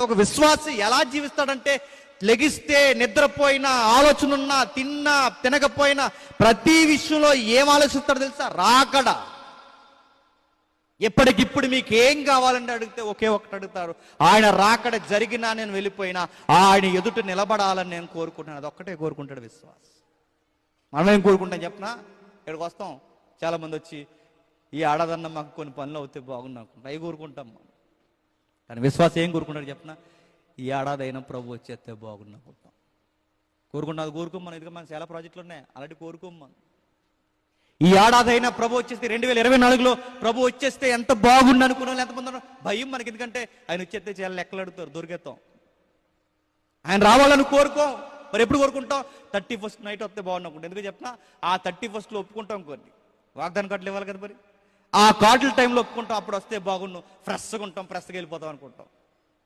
ఒక విశ్వాసి ఎలా జీవిస్తాడంటే లెగిస్తే నిద్రపోయినా ఆలోచన ఉన్నా తిన్నా తినకపోయినా ప్రతి విషయంలో ఏం ఆలోచిస్తాడో తెలుసా? రాకడ. ఎప్పటికిప్పుడు మీకు ఏం కావాలని అడిగితే ఒకే ఒకటి అడుగుతారు. ఆయన రాకడ జరిగినా నేను వెళ్ళిపోయినా ఆయన ఎదుట నిలబడాలని నేను కోరుకుంటున్నాను. అది ఒక్కటే కోరుకుంటాడు విశ్వాస్. మనం ఏం కోరుకుంటాం చెప్పనా? ఇక్కడికి వస్తాం. చాలా మంది వచ్చి ఈ ఆడదన్న మాకు కొన్ని పనులు అవుతే బాగుంది అనుకుంటా అవి కోరుకుంటాం కానీ విశ్వాసం ఏం కోరుకున్నాడు చెప్పిన? ఈ ఏడాది అయినా ప్రభు వచ్చేస్తే బాగున్నా అనుకుంటాం. కోరుకున్నది కోరుకోం ఎందుకంటే ఇదిగా మనకు చాలా ప్రాజెక్టులు ఉన్నాయి. అలాంటి కోరుకోం ఈ ఏడాది అయినా ప్రభు వచ్చేస్తే రెండు వేల ఇరవై నాలుగులో ప్రభు వచ్చేస్తే ఎంత బాగుండు అనుకున్న వాళ్ళు ఎంతమంది ఉన్నారు? భయం మనకి ఎందుకంటే ఆయన వచ్చేస్తే చాలా లెక్కలు అడుగుతారు దొరికేస్తాం ఆయన రావాలని కోరుకోం. మరి ఎప్పుడు కోరుకుంటాం? థర్టీ ఫస్ట్ నైట్ వస్తే బాగుండు అనుకుంటాం. ఎందుకు చెప్పినా? ఆ థర్టీ ఫస్ట్లో ఒప్పుకుంటాం కొన్ని. వాగ్దాన కట్టలు ఇవ్వాలి కదా మరి. ఆ కార్డుల టైంలో ఒప్పుకుంటాం అప్పుడు వస్తే బాగుండు. ఫ్రెష్గా ఉంటాం ఫ్రెష్గా వెళ్ళిపోతాం అనుకుంటాం.